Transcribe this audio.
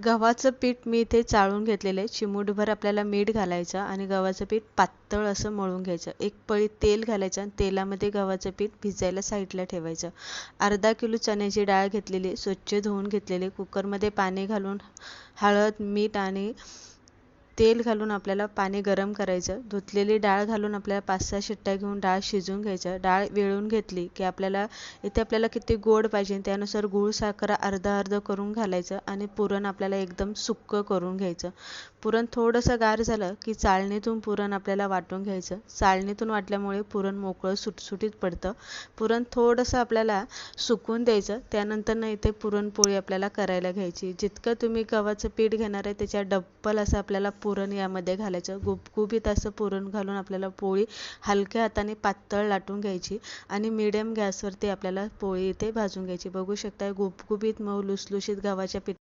गव्हाचं पीठ मी इथे चाळून घेतलेलं आहे. चिमूटभर आपल्याला मीठ घालायचं आणि गव्हाचं पीठ पातळ असं मळून घ्यायचं. एक पळी तेल घालायचं आणि तेलामध्ये गव्हाचं पीठ भिजायला साईडला ठेवायचं. अर्धा किलो चण्याची डाळ घेतलेली स्वच्छ धुवून घेतलेली कुकरमध्ये पाणी घालून हळद मीठ आणि तेल घालून आपल्याला पाणी गरम करायचं. धुतलेली डाळ घालून आपल्याला पाच सहा शिट्ट्या घेऊन डाळ शिजवून घ्यायचं. डाळ वेळून घेतली की आपल्याला इथे आपल्याला किती गोड पाहिजे त्यानुसार गूळ साखर अर्धा अर्ध करून घालायचं आणि पुरण आपल्याला एकदम सुक्कं करून घ्यायचं. पुरण थोडंसं गार झालं की चाळणीतून पुरण आपल्याला वाटून घ्यायचं. चाळणीतून वाटल्यामुळे पुरण मोकळं सुटसुटीत पडतं. पुरण थोडंसं आपल्याला सुकून द्यायचं. त्यानंतर इथे पुरणपोळी आपल्याला करायला घ्यायची. जितकं तुम्ही गव्हाचं पीठ घेणार आहे त्याच्या डब्बल असं आपल्याला पुरण यामध्ये घालायचं. गुबगुबीत असं पुरण घालून आपल्याला पोळी हलक्या हाताने पातळ लाटून घ्यायची आणि मिडियम गॅसवरती आपल्याला पोळी इथे भाजून घ्यायची. बघू शकता गुबगुबीत मऊ लुसलुशीत गव्हाच्या पीठ